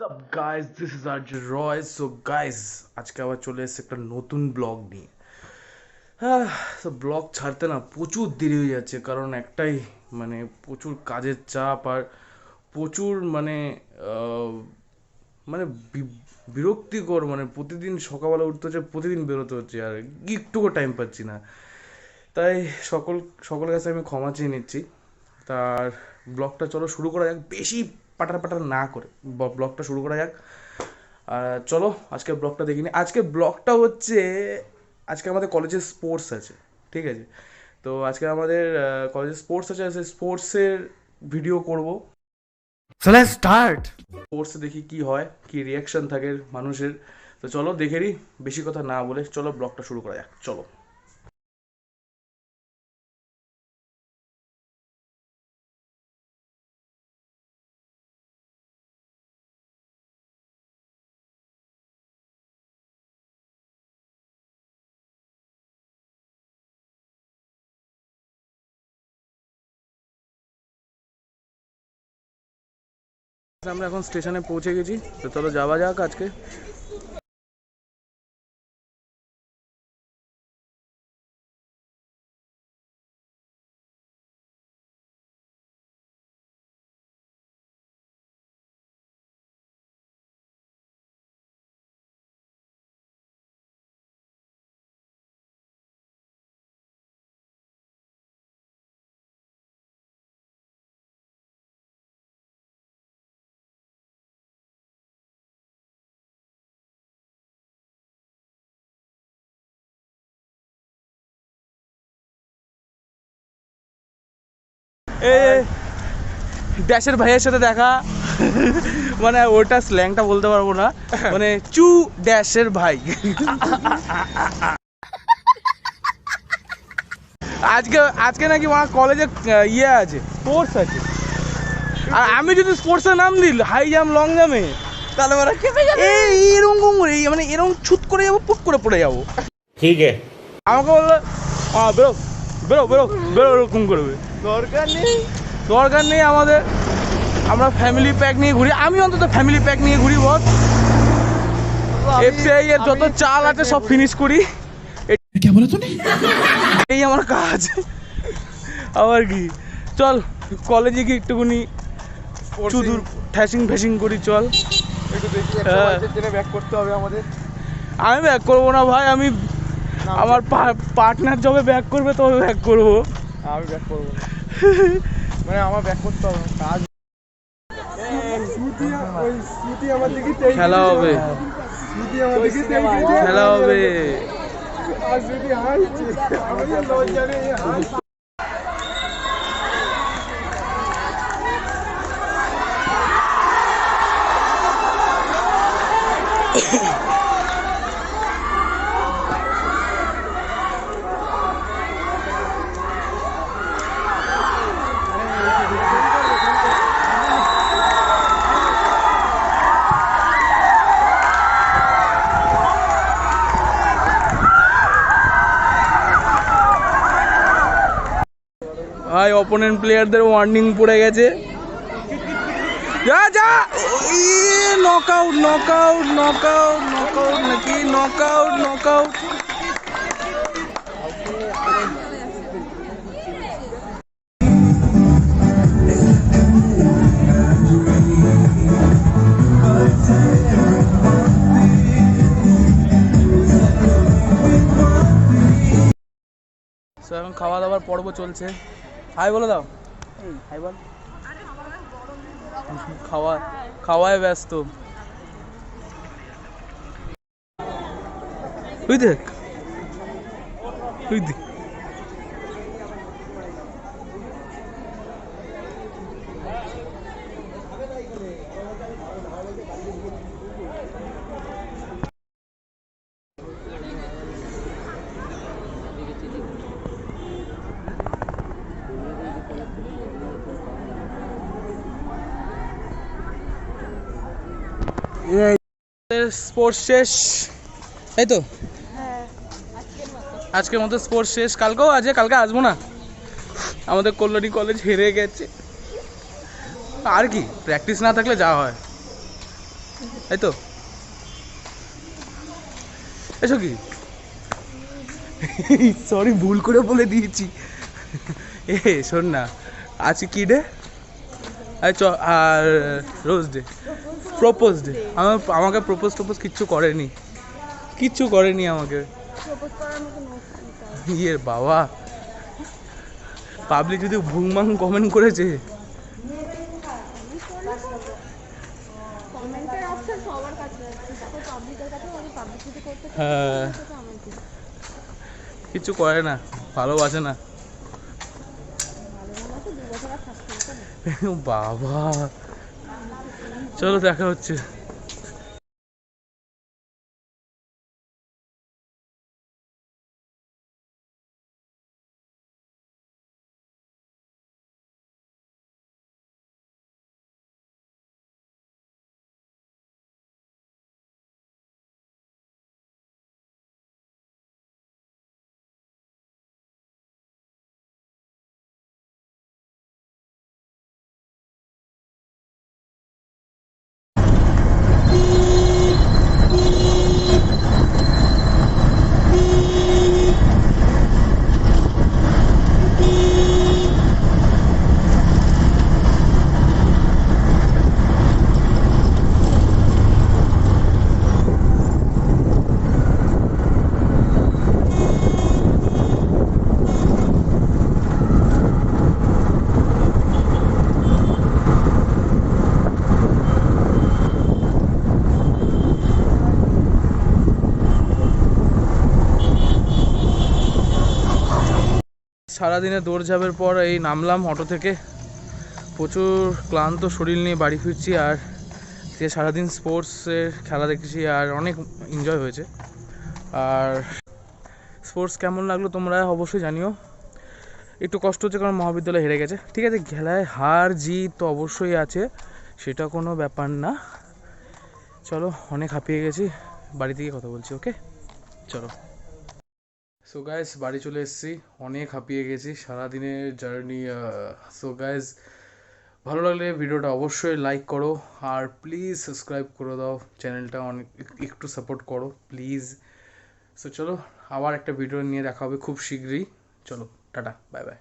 সব guys this is Arya Roy so guys আজকে আবার চলে এসেছে একটা নতুন ব্লগ নিয়ে। হ্যাঁ তো ব্লগ ছাড়তে না প্রচুর দেরি হয়ে যাচ্ছে, কারণ একটাই মানে প্রচুর কাজের চাপ আর প্রচুর মানে মানে বিরক্তিকর মানে প্রতিদিন সকালবেলা উঠতে হচ্ছে, প্রতিদিন বেরোতে হচ্ছে আর একটুকু টাইম পাচ্ছি না। তাই সকল, সকলের কাছে আমি ক্ষমা চেয়ে নিচ্ছি। তার ব্লগটা চলো শুরু করা যাক। বেশি পাটার পাটার না করে। ব্লগটা শুরু করা যাক। আর চলো আজকে ব্লগটা দেখিনি আজকে ব্লগটা হচ্ছে আজকে আমাদের কলেজে স্পোর্টস আছে ঠিক আছে? তো আজকে আমাদের কলেজে স্পোর্টস আছে সেই স্পোর্টসের ভিডিও করব। So let's start. স্পোর্টসে দেখি কি হয় কি রিয়াকশন থাকে মানুষের। তো চলো দেখে নিই বেশি কথা না বলে চলো ব্লগটা শুরু করা যাক। চলো। আমরা এখন স্টেশনে পৌঁছে গেছি। তো চলো যাওয়া যাক আজকে। দেশের ভাইয়ের সাথে দেখা। মানে ওটা স্ল্যাংটা বলতে পারব না। মানে চু ড্যাশের ভাই। আজকে আজকে নাকি আমার কলেজে ইয়ে আছে স্পোর্টস আছে। আর আমি যদি স্পোর্টসে নাম দিল হাই জাম্প লং জাম্পে তাহলে ওরা কেঁপে যাবে। এই এরকম এই মানে এরকম ছুট করে যাব পুট করে পড়ে যাব। ঠিক আছে। আমাকে বলল বেরো বেরো বেরো বেরো এরকম করবে দরকার নেই। দরকার নেই আমাদের। আমরা ফ্যামিলি প্যাক নিয়ে ঘুরি। আমি অন্তত ফ্যামিলি প্যাক নিয়ে ঘুরি বস। এফসিআই এর যত চাল আছে সব ফিনিশ করি। এই আমার কাজ। আবার কি? চল কলেজে গিয়ে একটুখানি চুদুর ফ্যাশিং ফ্যাশিং করি চল। ব্যাক করতে হবে আমাদের। আমি ব্যাক করব না ভাই আমি আমার পার্টনার যবে ব্যাক করবে তবে ব্যাক করব। আমি ব্যাক করব মানে আমার ব্যাক করতে হবে কাজ খেলা হবে। আমার খেলা হবে। আর স্মৃতি হাসছে আমি লজ্জা নেই হাসছে ভাই অপোনেন্ট প্লেয়ারদের ওয়ার্নিং পড়ে গেছে। যা যা! Knock out knock out knock out knock? Out নাকি নক আউট নক আউট এখন খাওয়া দাওয়ার পর্ব চলছে। হাই বলে দাও। হাই বল। খাওয়া খাওয়ায় ব্যস্ত। ওই দেখ। ওই দেখ। স্পোর্টস শেষ। তাই তো? আজকের মতো স্পোর্টস শেষ। কালকেও আছে কালকে আসব না। আমাদের কল্যাণী কলেজ হেরে গেছে। আর কি প্র্যাকটিস না থাকলে যা হয়। এই তো? এসো কি? সরি ভুল করে বলে দিয়েছি। এ শোন না। আজকে কি ডে আর চ আর রোজ ডে প্রপোজ ডে আমার আমাকে প্রপোজ টপোজ কিচ্ছু করেনি। কিচ্ছু করেনি আমাকে। ইয়ে বাবা। পাবলিক যদি ভুংমাং কমেন্ট করেছে। কাছে কাছে হ্যাঁ কিচ্ছু করে না ভালোবাসে না। বাবা। চলো দেখা হচ্ছে। সারাদিনে দৌড়ঝাঁপের পর এই নামলাম অটো থেকে। প্রচুর ক্লান্ত শরীর নিয়ে বাড়ি ফিরছি আর যে সারাদিন স্পোর্টসের খেলা দেখেছি আর অনেক এনজয় হয়েছে। আর স্পোর্টস কেমন লাগল তোমরা অবশ্যই জানিও। একটু কষ্ট হচ্ছে কারণ মহাবিদ্যালয় হেরে গেছে। ঠিক আছে, খেলায় হার, জিত তো অবশ্যই আছে, সেটা কোনো ব্যাপার না। চলো, অনেক হাঁপিয়ে গেছি। বাড়ি থেকে কথা বলছি, ওকে? চলো। সো গাইস বাড়ি চলে এসেছি। অনেক হাঁপিয়ে গেছি সারাদিনের জার্নি সো গাইস ভালো লাগলে ভিডিওটা অবশ্যই লাইক করো। আর প্লিজ সাবস্ক্রাইব করে দাও চ্যানেলটা অনেক, একটু সাপোর্ট করো প্লিজ সো চলো, আবার একটা ভিডিও নিয়ে দেখা হবে খুব শীঘ্রই। চলো, টাটা বাই বাই